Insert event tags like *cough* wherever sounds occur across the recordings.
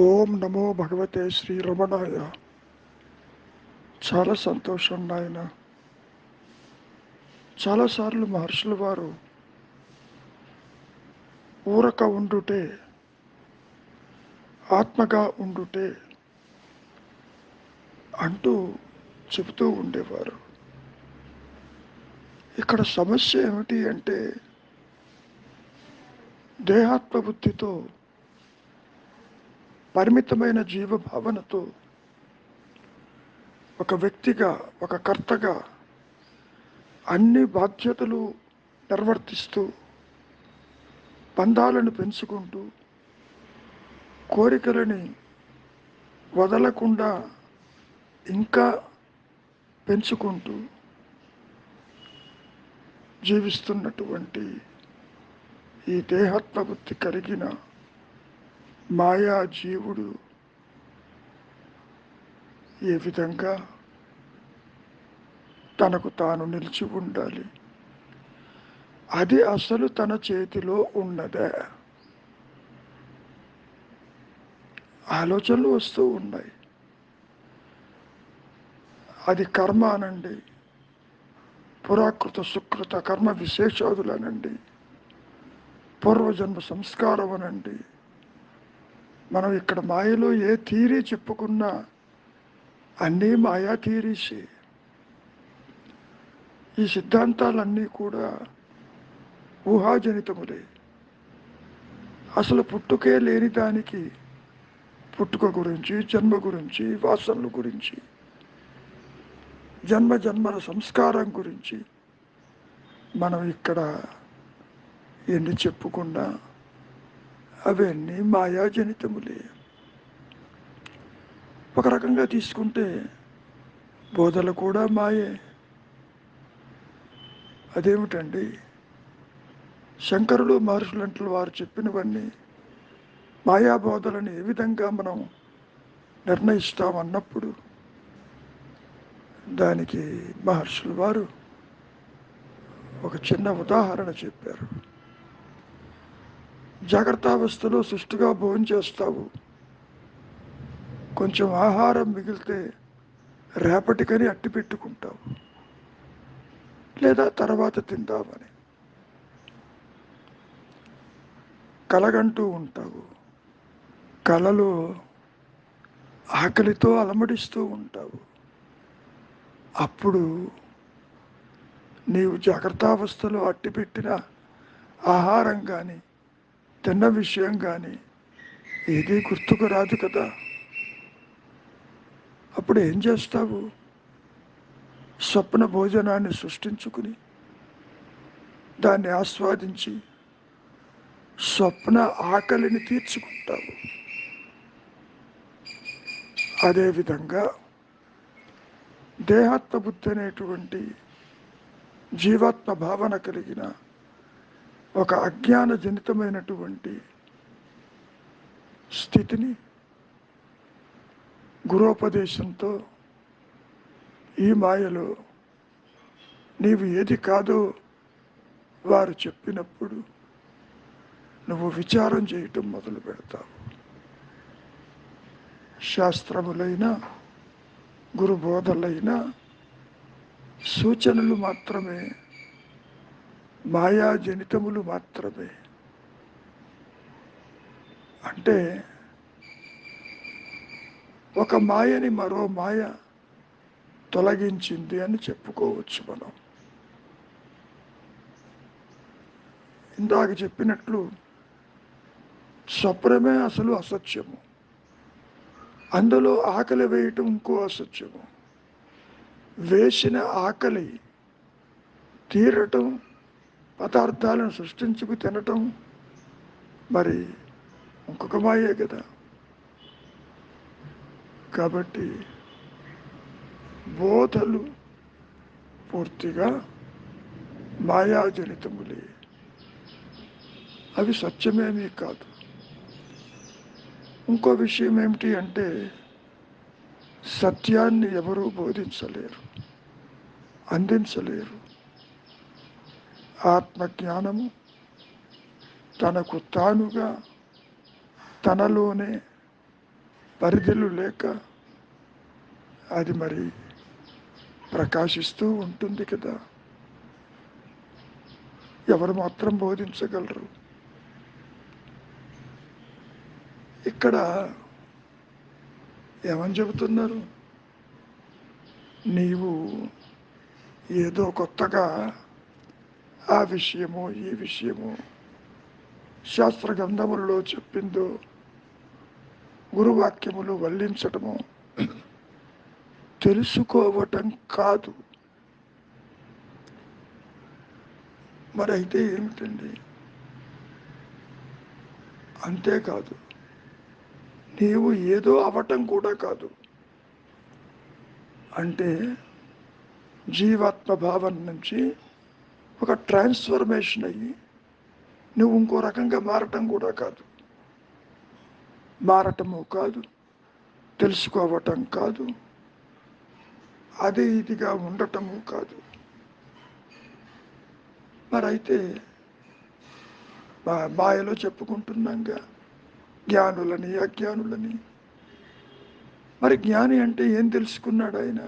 ఓం నమో భగవతే శ్రీ రమణాయ. చాలా సంతోషం నాయన. చాలాసార్లు మహర్షులు వారు ఊరక ఉండుటే ఆత్మగా ఉండుటే అంటూ చెబుతూ ఉండేవారు. ఇక్కడ సమస్య ఏమిటి అంటే దేహాత్మ బుద్ధితో పరిమితమైన జీవ భావనతో ఒక వ్యక్తిగా ఒక కర్తగా అన్ని బాధ్యతలు నిర్వర్తిస్తూ బంధాలను పెంచుకుంటూ కోరికలని వదలకుండా ఇంకా పెంచుకుంటూ జీవిస్తున్నటువంటి ఈ దేహాత్మబుద్ధి కలిగిన మాయా జీవుడు. ఏ విధంగా తనకు తాను నిలిచి ఉండాలి? అది అసలు తన చేతిలో ఉన్నదే? ఆలోచనలు వస్తూ ఉన్నాయి. అది కర్మ అనండి. పురాకృత సుకృత కర్మ విశేషాదులు అనండి. పూర్వజన్మ సంస్కారం అనండి. మనం ఇక్కడ మాయలో ఏ థీరీ చెప్పుకున్నా అన్నీ మాయా థీరీసే ఈ సిద్ధాంతాలన్నీ కూడా ఊహాజనితములే. అసలు పుట్టుకే లేని దానికి పుట్టుక గురించి జన్మ గురించి వాసనల గురించి జన్మ జన్మల సంస్కారం గురించి మనం ఇక్కడ ఎన్ని చెప్పుకున్నా అవన్నీ మాయాజనితములే ఒక రకంగా తీసుకుంటే బోధలు కూడా మాయే. అదేమిటండి? శంకరులు మహర్షులంటే వారు చెప్పినవన్నీ మాయాబోధలను ఏ విధంగా మనం నిర్ణయిస్తామన్నప్పుడు దానికి మహర్షులు వారు ఒక చిన్న ఉదాహరణ చెప్పారు. జాగ్రత్తావస్థలో సుష్టిగా భోజనం చేస్తావు. కొంచెం ఆహారం మిగిలితే రేపటికని అట్టి పెట్టుకుంటావు. లేదా తర్వాత తిందామని. కలగంటూ ఉంటావు. కలలో ఆకలితో అలమడిస్తూ ఉంటావు. అప్పుడు నీవు జాగ్రత్తావస్థలో అట్టిపెట్టిన ఆహారం కానీ తిన్న విషయం కానీ ఏదీ గుర్తుకు రాదు కదా. అప్పుడు ఏం చేస్తావు? స్వప్న భోజనాన్ని సృష్టించుకుని దాన్ని ఆస్వాదించి స్వప్న ఆకలిని తీర్చుకుంటావు. అదేవిధంగా దేహాత్మ బుద్ధి అనేటువంటి జీవాత్మ భావన కలిగిన ఒక అజ్ఞాన జనితమైనటువంటి స్థితిని గురోపదేశంతో ఈ మాయలో నీవు ఏది కాదో వారు చెప్పినప్పుడు నువ్వు విచారం చేయటం మొదలు పెడతావు. శాస్త్రములైన గురుబోధలైన సూచనలు మాత్రమే మాయాజనితములు మాత్రమే. అంటే ఒక మాయని మరో మాయ తొలగించింది అని చెప్పుకోవచ్చు మనం. ఇందాక చెప్పినట్లు స్వప్నమే అసలు అసత్యము. అందులో ఆకలి వేయటం ఇంకో అసత్యము. వేసిన ఆకలి తీరటం పదార్థాలను సృష్టించుకు తినటం మరి ఇంకొక మాయే కదా. కాబట్టి బోధలు పూర్తిగా మాయాజనితములే. అవి సత్యమేమీ కాదు. ఇంకో విషయం ఏమిటి అంటే సత్యాన్ని ఎవరూ బోధించలేరు అందించలేరు. ఆత్మజ్ఞానము తనకు తానుగా తనలోనే పరిధులు లేక అది మరి ప్రకాశిస్తూ ఉంటుంది కదా. ఎవరు మాత్రం బోధించగలరు? ఇక్కడ ఏమని చెబుతున్నారు? నీవు ఏదో కొత్తగా ఆ విషయము ఈ విషయము శాస్త్ర గ్రంథములలో చెప్పిందో గురువాక్యములు వల్లించటము తెలుసుకోవటం కాదు. మరి అయితే ఏమిటండి? అంతేకాదు నీవు ఏదో అవటం కూడా కాదు. అంటే జీవాత్మ భావం నుంచి ఒక ట్రాన్స్ఫర్మేషన్ అయ్యి నువ్వు ఇంకో రకంగా మారటం కూడా కాదు. మారటము కాదు తెలుసుకోవటం కాదు అదే ఇదిగా ఉండటము కాదు. మరి అయితే మా మాయలో చెప్పుకుంటున్నాగా జ్ఞానులని అజ్ఞానులని. మరి జ్ఞాని అంటే ఏం తెలుసుకున్నాడు ఆయన?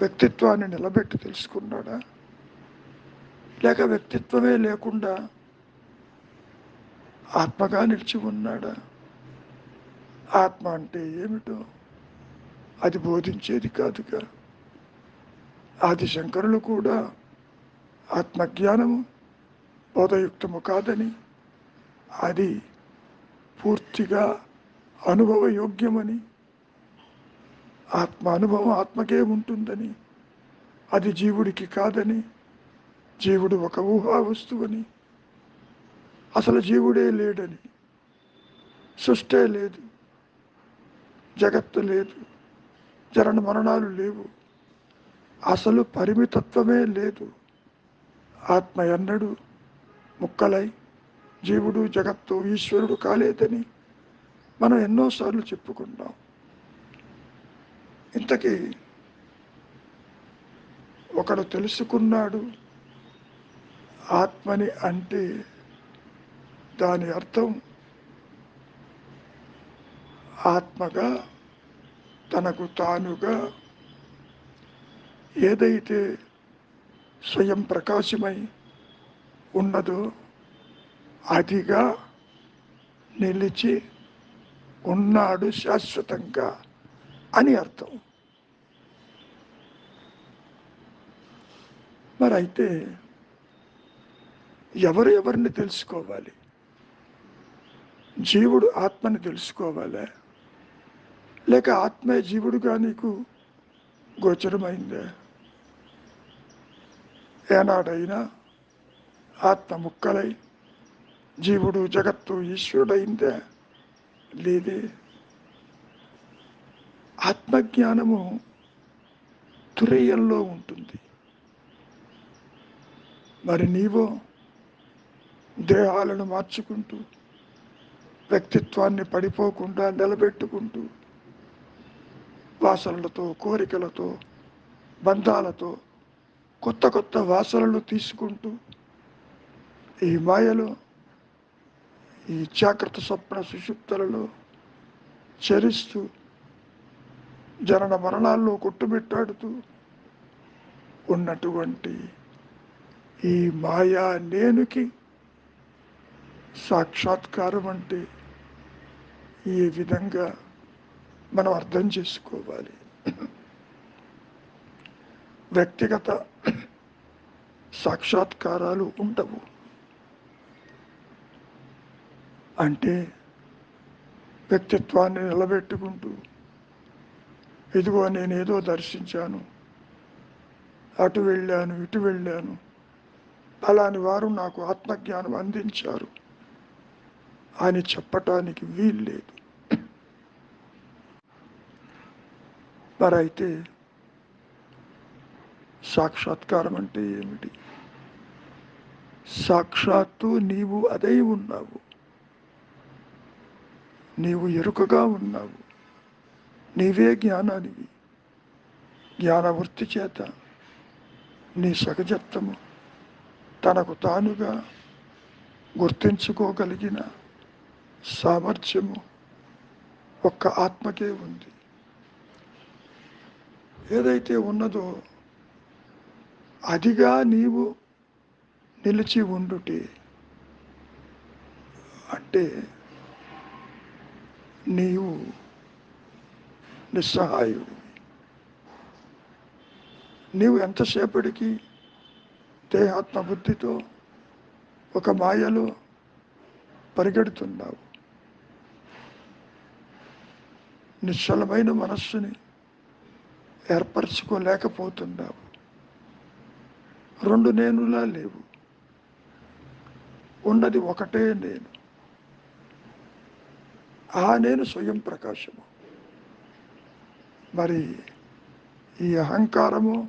వ్యక్తిత్వాన్ని నిలబెట్టి తెలుసుకున్నాడా? లేక వ్యక్తిత్వమే లేకుండా ఆత్మగా నిలిచి ఉన్నాడా? ఆత్మ అంటే ఏమిటో అది బోధించేది కాదుగా. ఆది శంకరులు కూడా ఆత్మజ్ఞానము బోధయుక్తము కాదని అది పూర్తిగా అనుభవయోగ్యమని ఆత్మ అనుభవం ఆత్మకే ఉంటుందని అది జీవుడికి కాదని జీవుడు ఒక ఊహా వస్తువని. అసలు జీవుడే లేడని. సృష్టే లేదు. జగత్తు లేదు. జరణ మరణాలు లేవు. అసలు పరిమితత్వమే లేదు. ఆత్మ ఎన్నడు ముక్కలై జీవుడు జగత్తు ఈశ్వరుడు కాలేదని మనం ఎన్నోసార్లు చెప్పుకున్నాం. ఇంతకీ ఒకడు తెలుసుకున్నాడు. ఆత్మని అంటే దాని అర్థం ఆత్మగా తనకు తానుగా ఏదైతే స్వయం ప్రకాశమై ఉన్నదో అదిగా నిలిచి ఉన్నాడు శాశ్వతంగా అని అర్థం. మరి అయితే ఎవరు ఎవరిని తెలుసుకోవాలి? జీవుడు ఆత్మని తెలుసుకోవాలా? లేక ఆత్మే జీవుడుగా నీకు గోచరమైందే? ఏనాడైనా ఆత్మ ముక్కలై జీవుడు జగత్తు ఈశ్వరుడైందే? లేదే. ఆత్మజ్ఞానము తురేయంలో ఉంటుంది. మరి నీవో దేహాలను మార్చుకుంటూ వ్యక్తిత్వాన్ని పడిపోకుండా నిలబెట్టుకుంటూ వాసనలతో కోరికలతో బంధాలతో కొత్త కొత్త వాసనలు తీసుకుంటూ ఈ మాయలో ఈ జాగ్రత్త స్వప్న సుషుప్తలలో చరిస్తూ జనన మరణాల్లో కొట్టుమిట్టాడుతూ ఉన్నటువంటి ఈ మాయా నేనుకి సాక్షాత్కారం అంటే ఈ విధంగా మనం అర్థం చేసుకోవాలి? వ్యక్తిగత సాక్షాత్కారాలు ఉండవు. అంటే వ్యక్తిత్వాన్ని నిలబెట్టుకుంటూ ఇదిగో నేనేదో దర్శించాను అటు వెళ్ళాను ఇటు వెళ్ళాను అలాని వారు నాకు ఆత్మజ్ఞానం అందించారు. అని చెప్పటానికి వీల్లేదు మరైతే సాక్షాత్కారం అంటే ఏమిటి? సాక్షాత్తు నీవు అదై ఉన్నావు. నీవు ఎరుకగా ఉన్నావు. నీవే జ్ఞానానివి. జ్ఞానవృత్తి చేత నీ సహజత్వము తనకు తానుగా గుర్తించుకోగలిగిన సామర్థ్యము ఒక్క ఆత్మకే ఉంది. ఏదైతే ఉన్నదో అదిగా నీవు నిలిచి ఉండుటి అంటే నీవు నిస్సహాయుడు నీవు ఎంతసేపటికి దేహాత్మ బుద్ధితో ఒక మాయలో పరిగెడుతున్నావు? నిశ్చలమైన మనస్సుని ఏర్పరచుకోలేకపోతున్నావు. రెండు నేనులా లేవు. ఉన్నది ఒకటే నేను. ఆ నేను స్వయం ప్రకాశము. మరి ఈ అహంకారము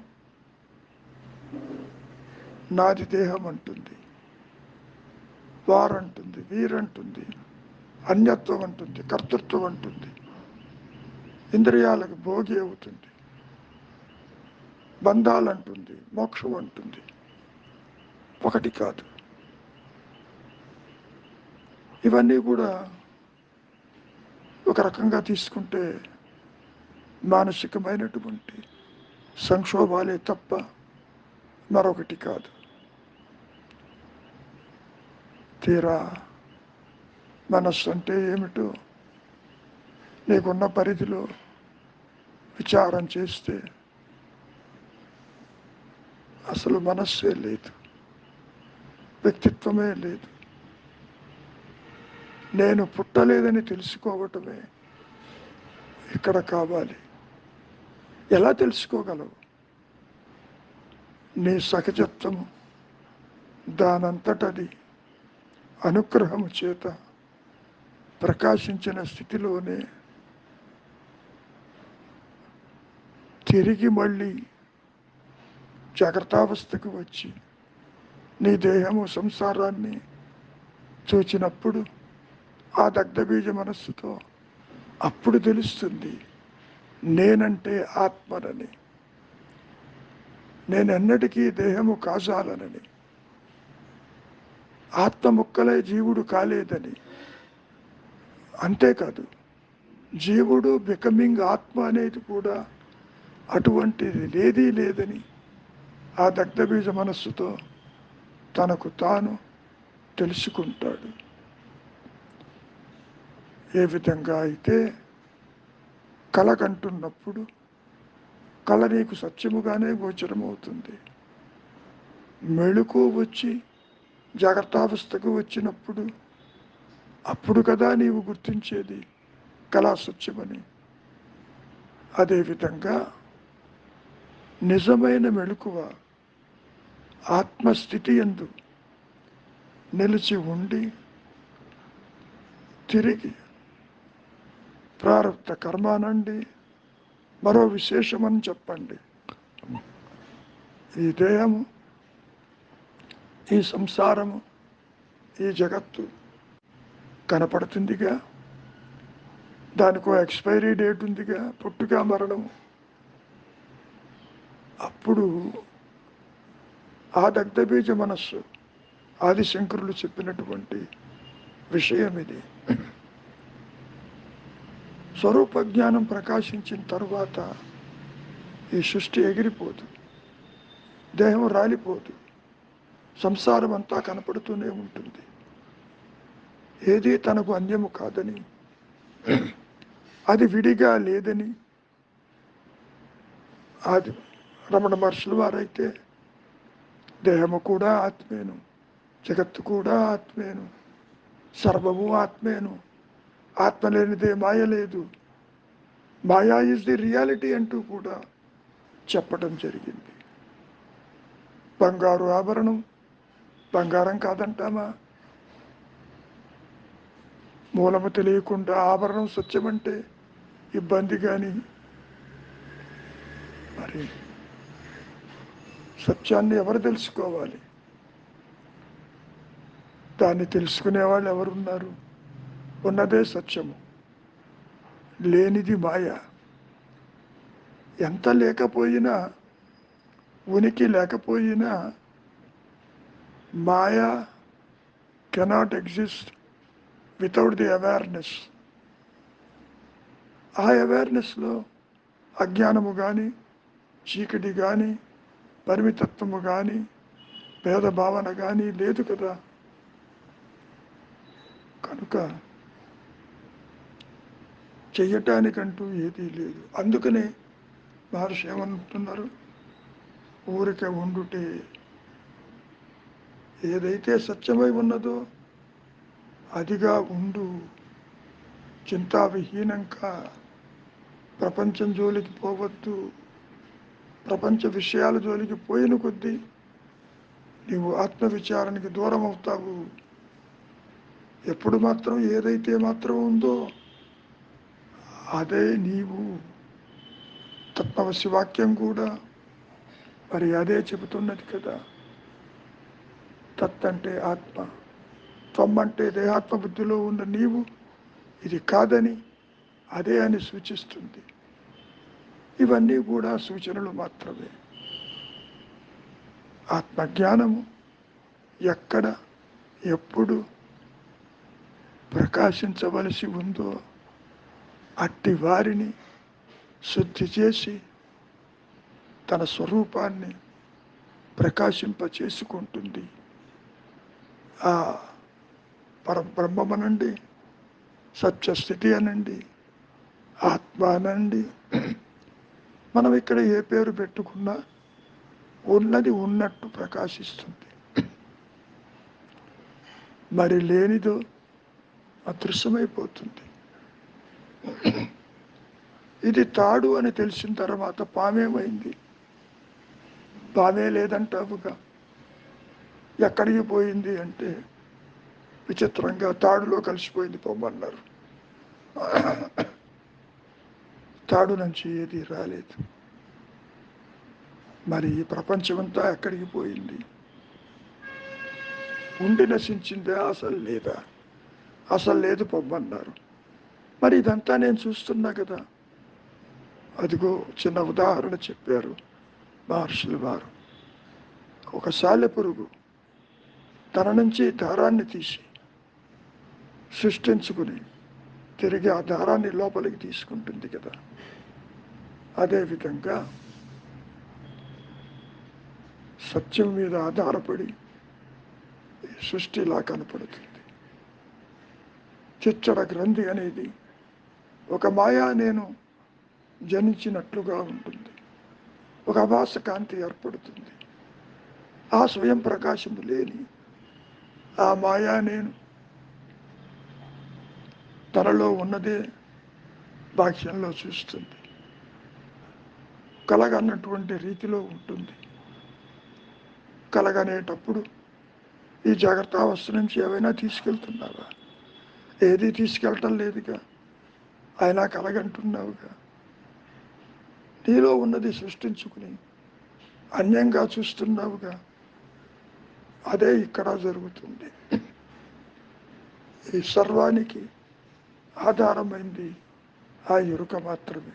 నాది దేహం అంటుంది. వారంటుంది వీరంటుంది అన్యత్వం అంటుంది కర్తృత్వం అంటుంది. ఇంద్రియాలకు భోగి అవుతుంది. బంధాలంటుంది మోక్షం అంటుంది ఒకటి కాదు. ఇవన్నీ కూడా ఒక రకంగా తీసుకుంటే మానసికమైనటువంటి సంక్షోభాలే తప్ప మరొకటి కాదు. తీరా మనస్సు అంటే ఏమిటో నీకున్న పరిధిలో విచారం చేస్తే అసలు మనస్సే లేదు. వ్యక్తిత్వమే లేదు. నేను పుట్టలేదని తెలుసుకోవటమే ఇక్కడ కావాలి. ఎలా తెలుసుకోగలవు? నీ సహజత్వము దానంతటది అనుగ్రహము చేత ప్రకాశించిన స్థితిలోనే తిరిగి మళ్ళీ జాగ్రత్తావస్థకు వచ్చి నీ దేహము సంసారాన్ని చూచినప్పుడు ఆ దగ్ధబీజ మనస్సుతో అప్పుడు తెలుస్తుంది నేనంటే ఆత్మనని. నేనెన్నటికీ దేహము కాజాలనని. ఆత్మ ముక్కలే జీవుడు కాలేదని. అంతేకాదు జీవుడు బికమింగ్ ఆత్మ అనేది కూడా అటువంటిది లేదీ లేదని ఆ దగ్ధబీజ మనస్సుతో తనకు తాను తెలుసుకుంటాడు. ఏ విధంగా అయితే కలకంటున్నప్పుడు కళ నీకు సత్యముగానే గోచరమవుతుంది. మెళుకు వచ్చి జాగ్రత్తావస్థకు వచ్చినప్పుడు అప్పుడు కదా నీవు గుర్తించేది కళా సత్యమని. అదేవిధంగా నిజమైన మెళుకువ ఆత్మస్థితి ఎందు నిలిచి ఉండి తిరిగి ప్రారంభ కర్మానండి. మరో విశేషమని చెప్పండి. ఈ దేహము ఈ సంసారము ఈ జగత్తు కనపడుతుందిగా. దానికో ఎక్స్పైరీ డేట్ ఉందిగా. పుట్టుగా మరణము. అప్పుడు ఆ దగ్ధబీజ మనస్సు ఆదిశంకరులు చెప్పినటువంటి విషయం ఇది. స్వరూప జ్ఞానం ప్రకాశించిన తరువాత ఈ సృష్టి ఎగిరిపోదు దేహం రాలిపోదు సంసారం అంతా కనపడుతూనే ఉంటుంది. ఏది తనకు అన్యము కాదని అది విడిగా లేదని అది రమణ మహర్షులు వారైతే దేహము కూడా ఆత్మేను జగత్తు కూడా ఆత్మేను సర్వము ఆత్మేను. ఆత్మ లేనిదే మాయ లేదు. మాయా ఈజ్ ది రియాలిటీ అంటూ కూడా చెప్పడం జరిగింది. బంగారు ఆభరణం బంగారం కాదంటామా? మూలము తెలియకుండా ఆభరణం సత్యమంటే ఇబ్బంది కానీ మరి సత్యాన్ని ఎవరు తెలుసుకోవాలి? దాన్ని తెలుసుకునే వాళ్ళు ఎవరున్నారు? ఉన్నదే సత్యము. లేనిది మాయ. ఎంత లేకపోయినా ఉనికి లేకపోయినా maya cannot exist without the awareness ఆ అవేర్నెస్లో అజ్ఞానము కానీ చీకటి కానీ పరిమితత్వము కానీ భేద భావన కానీ లేదు కదా. కనుక చెయ్యటానికంటూ ఏదీ లేదు. అందుకనే మహర్షి ఏమంటున్నారు? ఊరికే ఉండుటే ఏదైతే సత్యమై ఉన్నదో అదిగా ఉండు. చింతావిహీనంగా ప్రపంచం జోలికి పోవద్దు. ప్రపంచ విషయాల జోలికి పోయిన కొద్దీ నీవు ఆత్మవిచారానికి దూరం అవుతావు ఎప్పుడు మాత్రం ఏదైతే మాత్రం ఉందో అదే నీవు. తత్మవశి వాక్యం కూడా మరి అదే చెబుతున్నది కదా. తత్ అంటే ఆత్మ త్వం అంటే దేహాత్మ బుద్ధిలో ఉన్న నీవు ఇది కాదని అదే అని సూచిస్తుంది. ఇవన్నీ కూడా సూచనలు మాత్రమే. ఆత్మజ్ఞానము ఎక్కడ ఎప్పుడు ప్రకాశించవలసి ఉందో అట్టి వారిని శుద్ధి చేసి తన స్వరూపాన్ని ప్రకాశింప చేసుకుంటుంది ఆ పరబ్రహ్మమనండి సత్యస్థితి అనండి ఆత్మ అనండి మనం ఇక్కడ ఏ పేరు పెట్టుకున్నా ఉన్నది ఉన్నట్టు ప్రకాశిస్తుంది. మరి లేనిదో అదృశ్యమైపోతుంది. ఇది తాడు అని తెలిసిన తర్వాత పామేమైంది? పామే లేదంటావుగా. ఎక్కడికి పోయింది అంటే విచిత్రంగా తాడులో కలిసిపోయింది పొమ్మన్నారు తాడు నుంచి ఏది రాలేదు. మరి ఈ ప్రపంచమంతా ఎక్కడికి పోయింది? ఉండి నశించిందే అసలు లేదా? అసలు లేదు పొమ్మన్నారు. మరి ఇదంతా నేను చూస్తున్నా కదా. అదిగో చిన్న ఉదాహరణ చెప్పారు మహర్షులు వారు. ఒక సాలె పురుగు తన నుంచి దారాన్ని తీసి సృష్టించుకుని తిరిగి ఆ దారాన్ని లోపలికి తీసుకుంటుంది కదా. అదేవిధంగా సత్యం మీద ఆధారపడి సృష్టిలా కనపడుతుంది. చిచ్చడ గ్రంథి అనేది ఒక మాయా నేను జనించినట్లుగా ఉంటుంది. ఒక అభాస కాంతి ఏర్పడుతుంది. ఆ స్వయం ప్రకాశము లేని ఆ మాయా నేను తనలో ఉన్నదే బాహ్యంలో చూస్తుంది. కలగన్నటువంటి రీతిలో ఉంటుంది. కలగనేటప్పుడు ఈ జాగ్రత్త అవస్థ నుంచి ఏవైనా తీసుకెళ్తున్నావా? ఏది తీసుకెళ్ళటం లేదుగా. అయినా కలగంటున్నావుగా. నీలో ఉన్నది సృష్టించుకుని అన్యంగా చూస్తున్నావుగా. అదే ఇక్కడ జరుగుతుంది. ఈ సర్వానికి ఆధారమైంది ఆ ఎరుక మాత్రమే.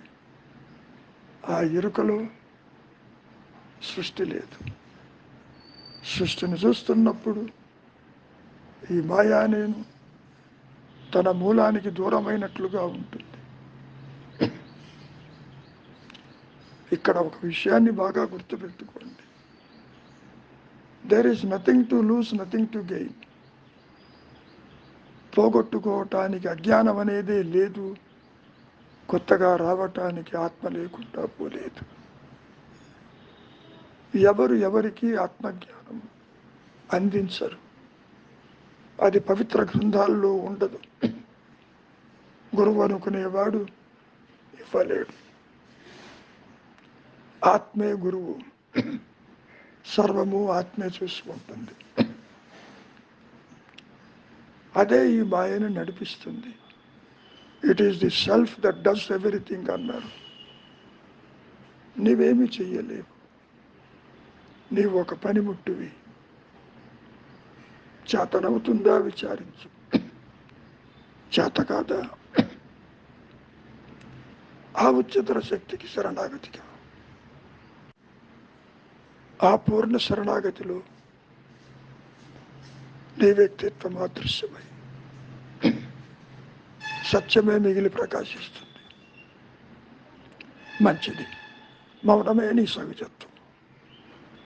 ఆ ఎరుకలో సృష్టి లేదు. సృష్టిని చూస్తున్నప్పుడు ఈ మాయా నేను తన మూలానికి దూరమైనట్లుగా ఉంటుంది. ఇక్కడ ఒక విషయాన్ని బాగా గుర్తుపెట్టుకోండి. There is nothing to lose nothing to gain పోగొట్టుకోవటానికి అజ్ఞానం అనేదే లేదు. కొత్తగా రావటానికి ఆత్మ లేకుండా పోలేదు. ఎవరు ఎవరికి ఆత్మజ్ఞానం అందించరు. అది పవిత్ర గ్రంథాల్లో ఉండదు. గురువు అనుకునేవాడు ఇవ్వలేడు. ఆత్మే గురువు. *clears throat* సర్వము ఆత్మే చూసుకుంటుంది *clears throat* అదే ఈ మాయను నడిపిస్తుంది. It is the self that does everything అన్నారు. నీవేమి చెయ్యలేవు. నీవు ఒక పనిముట్టువి. చేతనవుతుందా విచారించు. చేత కాదా. ఆ ఉచితర శక్తికి శరణాగతిగా. ఆ పూర్ణ శరణాగతిలో నీ వ్యక్తిత్వం అదృశ్యమై సత్యమే మిగిలి ప్రకాశిస్తుంది. మంచిది. మౌనమే నీ సవిజత్వం.